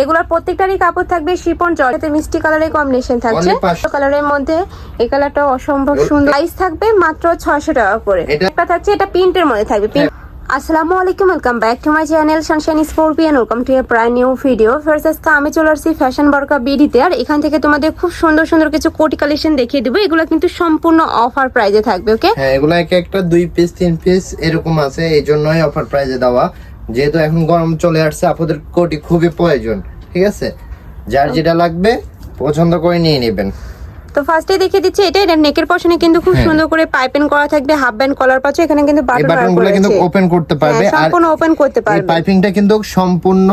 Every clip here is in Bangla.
এগুলোর প্রত্যেকটারই কাপড় থাকবে শিপন জর্জেতে মিষ্টি কালারের কম্বিনেশন থাকছে। কালারের মধ্যে এই কালারটা অসম্ভব সুন্দর। প্রাইস থাকবে মাত্র ছয়শো টাকা করে। এটা- একটা থাকছে এটা প্রিন্টের মধ্যে থাকবে। আসসালামু আলাইকুম welcome back to my channel Sunshine Scorpion welcome to a brand new video first আজকে আমি চলে আসছি ফ্যাশন বরকা বিডিতে আর এখান থেকে তোমাদের খুব সুন্দর সুন্দর কিছু কোটি কালেকশন দেখিয়ে দেবো। এগুলো কিন্তু সম্পূর্ণ অফার প্রাইজে থাকবে ওকে হ্যাঁ এগুলো এক একটা দুই পিস তিন পিস এরকম আছে এই জন্যই অফার প্রাইজে দেওয়া। যেহেতু এখন গরম চলে আসছে আপনাদের কোটি খুবই প্রয়োজন ঠিক আছে? যার যেটা লাগবে পছন্দ করে নিয়ে নেবেন। তো ফার্স্টে দেখিয়ে দিচ্ছি এটা এটা নেকের পশনে কিন্তু খুব হ্যাঁ। সুন্দর করে পাইপিং করা থাকবে হাফ ব্যান্ড কলার পাচ্ছে এখানে কিন্তু বাটনগুলো কিন্তু ওপেন করতে পারবে হ্যাঁ, আর সম্পূর্ণ ওপেন করতে পারবে। পাইপিংটা কিন্তু সম্পূর্ণ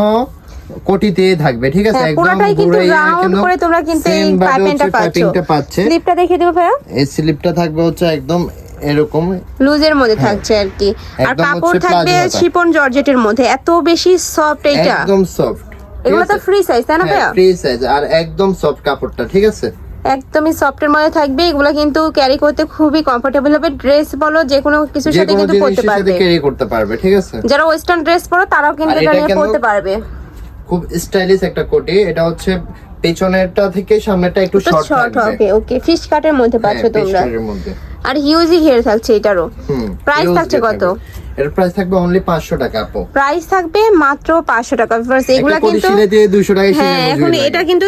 কোটিতে থাকবে ঠিক আছে? হ্যাঁ, একদম পুরোটাই কিন্তু রাউন্ড করে তোমরা কিন্তু এই পাইপিংটা পাচ্ছ। স্লিপটা দেখিয়ে দেবো ভাইয়া। এই স্লিপটা থাকবে হচ্ছে একদম এরকম? লুজের মধ্যে থাকছে আর কি। আর হ্যাঁ। কাপড় থাকবে শিপন জর্জেটের মধ্যে। এত বেশি সফট এইটা। একদম সফট এগুলো তো ফ্রি সাইজ তাই না ভাইয়া? ফ্রি সাইজ আর একদম সফট কাপড়টা ঠিক আছে? একদমই সফটের মধ্যে থাকবে। এগুলো কিন্তু ক্যারি করতে খুবই কমফোর্টেবল হবে। ড্রেস বলো যে কোনো কিছুর সাথে কিন্তু সাথে পারবে। ক্যারি করতে পারবে ঠিক আছে? যারা ওয়েস্টার্ন ড্রেস পরো তারাও কিন্তু এটা এটা নিয়ে পরতে পারবে। খুব স্টাইলিশ একটা কোটি। এটা হচ্ছে পেছনেরটা থেকে সামনেরটা একটু শর্ট হবে ওকে ফিশ কাটের মধ্যে পাচ্ছ হ্যাঁ, তোমরা। পেছনের মধ্যে। আর হিউজি ঘের থাকছে এটারও। huge থাকছে কত? এর প্রাইস থাকবে অনলি 500 টাকা আপু। প্রাইস থাকবে মাত্র পাঁচশো টাকা। First এগুলা কিন্তু দিয়ে 200 টাকা হ্যাঁ এখন এটা কিন্তু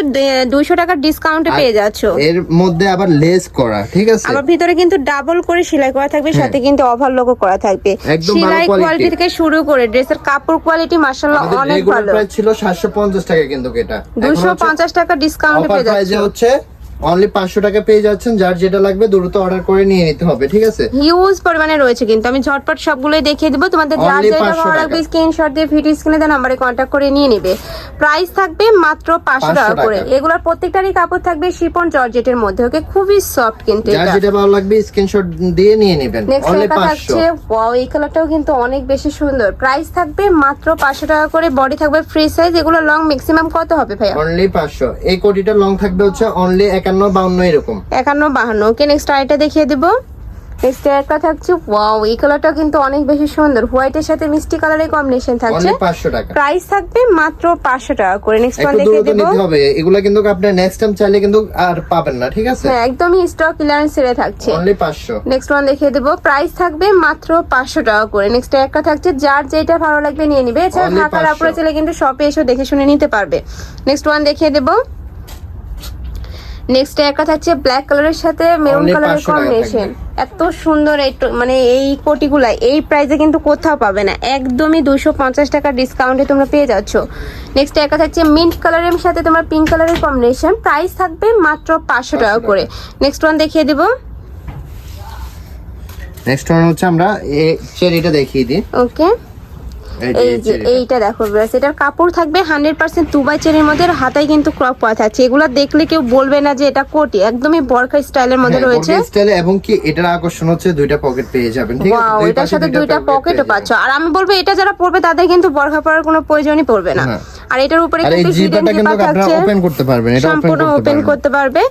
দুইশো টাকার ডিসকাউন্টে পেয়ে যাচ্ছ। এর মধ্যে আবার লেস করা ঠিক আছে? আবার ভিতরে কিন্তু ডাবল করে সেলাই করা থাকবে সাথে কিন্তু ওভার লোগো করা থাকবে। হ্যাঁ। একদম ভালো সেলাই কোয়ালিটি থেকে শুরু করে ড্রেসের কাপড় কোয়ালিটি মাশাআল্লাহ অনেক ভালো। প্রাইস ছিল 750 টাকা কিন্তু এটা। দুশো পঞ্চাশ টাকা ডিসকাউন্টে পেয়ে প্রাইসে যাচ্ছ হচ্ছে অনলি 500 টাকা পেয়ে যাচ্ছেন যার যেটা লাগবে দ্রুত অর্ডার করে নিয়ে নিতে হবে ঠিক আছে? হিউজ পরিমাণে রয়েছে কিন্তু। আমি ঝটপট সবগুলোই দেখিয়ে দিব। তোমাদের যার যেটা ভালো লাগবে। স্ক্রিনশট দিয়ে ভিডিও স্ক্রিনে নাম্বারে কন্ট্যাক্ট করে নিয়ে নেবে। প্রাইস থাকবে মাত্র পাঁচশো 500 টাকা করে। এগুলোর প্রত্যেকটারই কাপড় থাকবে শিপন জর্জেটের মধ্যে ওকে খুবই সফট কিন্তু যার যেটা ভালো লাগবে স্ক্রিনশট দিয়ে নিয়ে নেবেন। নেক্সট 500 থাকছে ওয়াও এই কালারটাও কিন্তু অনেক বেশি সুন্দর। প্রাইস থাকবে মাত্র পাঁচশো টাকা করে। বডি থাকবে ফ্রি সাইজ এগুলো লং ম্যাক্সিমাম কত হবে ভাইয়া? অনলি 500 এই কোটিটা লং থাকবে হচ্ছে অনলি 51 52 এরকম। একান্ন বাহান্ন। ওকে নেক্সট দেখিয়ে দিব। নেক্সট একটা থাকছে ওয়াও এই কালারটা কিন্তু অনেক বেশি সুন্দর। হোয়াইটের সাথে মিষ্টি কালারের কম্বিনেশন থাকছে। অনলি 500 টাকা। প্রাইস থাকবে মাত্র পাঁচশো টাকা করে। নেক্সট ওয়ান একটু দেখিয়ে দ্রুত হবে। এগুলো কিন্তু আপনি নেক্সট টাইম চাইলে কিন্তু আর পাবেন না ঠিক আছে? হ্যাঁ একদমই স্টক ক্লিয়ারেন্স সেলে থাকছে। অনলি 500 নেক্সট ওয়ান দেখিয়ে দেবো। প্রাইস থাকবে মাত্র পাঁচশো টাকা করে। নেক্সট একটা থাকছে যার যেটা ভালো লাগবে নিয়ে নিবে। এছাড়া ঢাকার 500 চলে কিন্তু শপে এসে দেখে শুনে নিতে পারবে। নেক্সট ওয়ান দেখিয়ে দেবো। নেক্সট একটা থাকছে ব্ল্যাক কালারের সাথে মেরুন কালারের 500 কম্বিনেশন এত সুন্দর এই মানে এই কোটিগুলা এই প্রাইসে কিন্তু কোথাও পাবে না। একদমই দুশো পঞ্চাশ টাকার ডিসকাউন্টে তোমরা পেয়ে যাচ্ছ। নেক্সট একটা থাকছে মিন্ট কালারের সাথে তোমার পিঙ্ক কালারের কম্বিনেশন প্রাইস থাকবে মাত্র পাঁচশো টাকা করে। নেক্সট ওয়ান দেখিয়ে দেবো। নেক্সট ওয়ান হচ্ছে আমরা এই চেরিটা দেখিয়ে দিই। ওকে এই যে এইটা দেখো ব্রাস এটার কাপড় থাকবে হান্ড্রেড পার্সেন্ট দুবাই চেনের মধ্যে আর হাতায় কিন্তু ক্রপ করা থাকছে এগুলো দেখলে কেউ বলবে না যে এটা কোটি একদমই বরখা স্টাইলের মধ্যে হ্যাঁ, রয়েছে। স্টাইল এবং কি এটার আকর্ষণ হচ্ছে দুইটা পকেট পেয়ে যাবেন ঠিক আছে? ওয়াও এটার সাথে দুইটা পকেটও পাচ্ছ। আর আমি বলব এটা যারা পরবে তাদের কিন্তু বরখা পরার কোনো প্রয়োজনই পড়বে না। না। আর এটার উপরে কিন্তু জিপাটা কিন্তু আপনারা ওপেন করতে পারবেন এটা সম্পূর্ণ ওপেন করতে পারবে।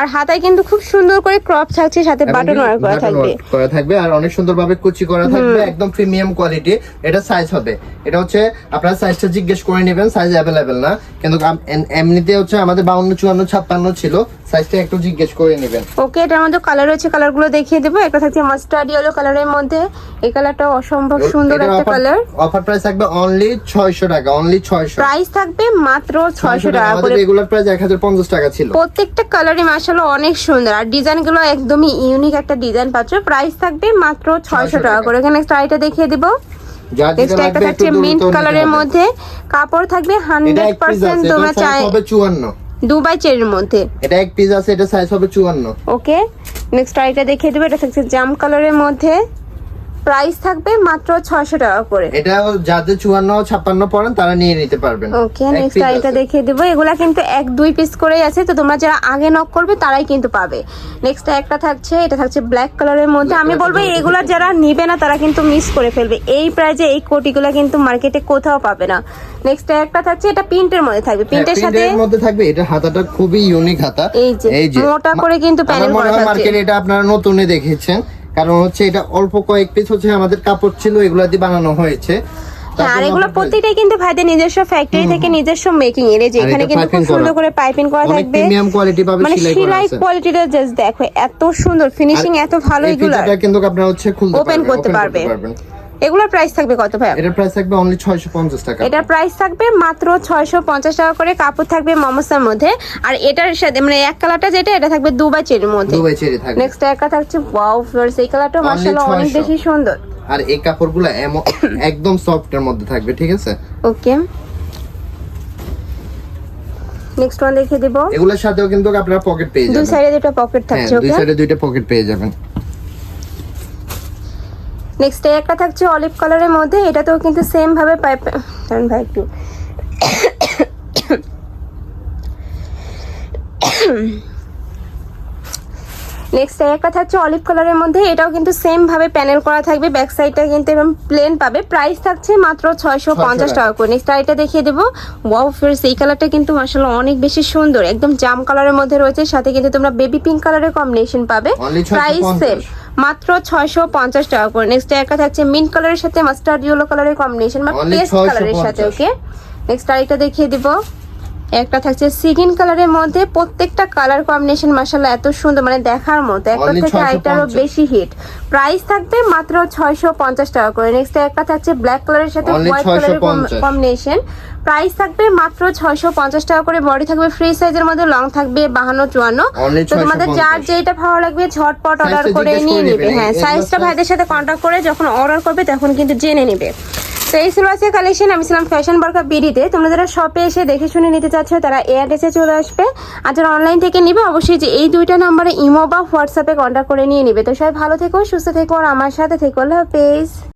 আর হাতায় কিন্তু খুব সুন্দর করে ক্রপ থাকছে সাথে বাটন করা থাকবে। করা থাকবে আর অনেক সুন্দরভাবে কুচি করা থাকবে একদম প্রিমিয়াম কোয়ালিটি এটা সাইজ হবে। এটা হচ্ছে আপনারা সাইজটা জিজ্ঞেস করে নেবেন সাইজ অ্যাভেলেবেল না। কিন্তু এমনিতে হচ্ছে আমাদের বাউন্ন চুয়ান্ন ছাপ্পান্ন ছিল সাইজটা একটু জিজ্ঞেস করে নেবেন। ওকে এটার মধ্যে কালার রয়েছে কালারগুলো দেখিয়ে দেবো। একটা থাকছে মাস্টার্ড ইয়েলো কালারের মধ্যে। এই কালারটা অসম্ভব সুন্দর একটা কালার অফার প্রাইস থাকবে অনলি ছয়শো টাকা অনলি ছয়শো। প্রাইস থাকবে মাত্র ছয়শো টাকা করে। রেগুলার প্রাইস এক হাজার পঞ্চাশ টাকা ছিল। প্রত্যেকটা কালারই মাসাল্লাহ অনেক সুন্দর। আর ডিজাইনগুলো একদমই ইউনিক একটা ডিজাইন পাচ্ছ। প্রাইস থাকবে মাত্র ছয়শো টাকা করে। এখানে দেখিয়ে দিব। একটা থাকছে মিন্ট কালারের মধ্যে। কাপড় থাকবে হান্ড্রেড পার্সেন্ট তোমরা চাই চুয়ান্ন। দুবাই চেরির মধ্যে। এটা এক পিস আছে এটা সাইজ হবে চুয়ান্ন। ওকে নেক্সট আইটা দেখিয়ে দেবো এটা থাকছে জাম কালারের মধ্যে। প্রাইস থাকবে মাত্র ছয়শো টাকা করে। এটা যাদের চুয়ান্ন ছাপ্পান্ন পড়েন তারা নিয়ে নিতে পারবেন। ওকে নেক্সট আইটা দেখিয়ে দেবো। এগুলা কিন্তু এক দুই পিস করেই আছে তো তোমরা যারা আগে নক করবে তারাই কিন্তু পাবে। নেক্সট একটা থাকছে এটা থাকছে ব্ল্যাক কালারের মধ্যে। আমি বলব এগুলা যারা নিবে না তারা কিন্তু মিস করে ফেলবে। এই প্রাইজে এই কোটিগুলা কিন্তু মার্কেটে কোথাও পাবে না। নেক্সট একটা থাকছে এটা প্রিন্টের মধ্যে থাকবে। প্রিন্টের সাথে এর মধ্যে থাকবে এটা হাতাটা খুবই ইউনিক হাতা। এই যে, মোটা করে কিন্তু মনে করা থাকছে। মার্কেটে এটা আপনারা নতুনে দেখেছেন। কারণ হচ্ছে এটা অল্প কয়েক পিস হচ্ছে আমাদের কাপড় ছিল এগুলা দিয়ে বানানো হয়েছে। হ্যাঁ, আর এগুলো প্রতিটাই প্রত্যেকটাই কিন্তু ভাইদের নিজস্ব ফ্যাক্টরি থেকে নিজস্ব মেকিং এর যে এখানে কিন্তু খুব সুন্দর করে পাইপিং করা থাকবে। প্রিমিয়াম কোয়ালিটি পাবে মানে সেলাই করা আছে। কোয়ালিটিটা জাস্ট দেখো এত সুন্দর ফিনিশিং এত ভালো এগুলো এটা কিন্তু আপনারা হচ্ছে খুলতে ওপেন করতে পারবে। এগুলোর প্রাইস থাকবে কত ভাই? এটার প্রাইস থাকবে অনলি 650 টাকা। এটার প্রাইস থাকবে মাত্র ছয়শো পঞ্চাশ টাকা করে কাপড় থাকবে মমসার মধ্যে। আর এটার সাথে মানে এক কালারটা যেটা এটা থাকবে দুবাই চেরির মধ্যে। দুবাই চেরি থাকবে। নেক্সট একটা থাকছে ওয়াও ফ্লোর্স এই কালারটা মাশাআল্লাহ অনেক বেশি সুন্দর। আর এই কাপড়গুলো একদম সফট এর মধ্যে থাকবে ঠিক আছে? ওকে নেক্সট ওয়ান দেখিয়ে দিব। এগুলোর সাথেও কিন্তু আপনারা পকেট পেয়ে যাবেন। দুই সাইডে দুটো পকেট হ্যাঁ থাকছে দুই সাইডে দুইটা পকেট পেয়ে যাবেন। নেক্সট একটা থাকছে অলিভ কালারের মধ্যে এটাতেও কিন্তু সেম ভাবে পাইপ ভাই একটু। নেক্সট একটা থাকছে অলিভ কালারের মধ্যে এটাও কিন্তু সেম ভাবে প্যানেল করা থাকবে ব্যাক সাইডটা কিন্তু এরকম প্লেন পাবে। প্রাইস থাকছে মাত্র ছয়শো পঞ্চাশ টাকা। টাকা করে। নেক্সট আরেকটা দেখিয়ে দেবো। ওয়াও ফিরস এই কালারটা কিন্তু মাসাল্লাহ অনেক বেশি সুন্দর। একদম জাম কালারের মধ্যে রয়েছে সাথে কিন্তু তোমরা বেবি পিঙ্ক কালারের কম্বিনেশন পাবে। প্রাইস সেম মাত্র ছয়শো পঞ্চাশ টাকা করে। নেক্সট একটা থাকছে মিন কালারের সাথে মাস্টার্ড ইয়েলো কালারের কম্বিনেশন বা পেস্ট কালারের সাথে ওকে নেক্সট আরেকটা দেখিয়ে দিব। একটা থাকছে সিগিন কালারের মধ্যে প্রত্যেকটা কালার কম্বিনেশন মাসাল্লাহ এত সুন্দর মানে দেখার মতো। একটা থেকে আরেকটারও 650 বেশি হিট প্রাইস থাকবে মাত্র ছয়শো পঞ্চাশ টাকা করে। নেক্সট একটা থাকছে ব্ল্যাক কালারের সাথে হোয়াইট কালারের 650 কম্বিনেশন প্রাইস থাকবে মাত্র ছয়শো পঞ্চাশ টাকা করে। বডি থাকবে ফ্রি সাইজের মধ্যে লং থাকবে বাহান্ন চুয়ান্ন। তো তোমাদের 650 যার যেটা ভালো লাগবে ঝটপট অর্ডার করে নিয়ে নিবে। হ্যাঁ সাইজটা ভাইদের সাথে কন্ট্যাক্ট করে যখন অর্ডার করবে তখন কিন্তু জেনে নিবে। তো এই ছিল আজকে কালেকশন আমি ছিলাম ফ্যাশন বর্কা বিডিতে। তোমরা যারা শপে এসে দেখে শুনে নিতে চাচ্ছ, তারা এ অ্যাড্রেসে চলে আসবে। আর যারা অনলাইন থেকে নিবে, অবশ্যই যে এই দুইটা নাম্বারে ইমো বা হোয়াটসঅ্যাপে কন্ট্যাক্ট করে নিয়ে নিবে। তো সবাই ভালো থেকো, সুস্থ থেকো, আর আমার সাথে থেকো। আল্লাহ হাফেজ।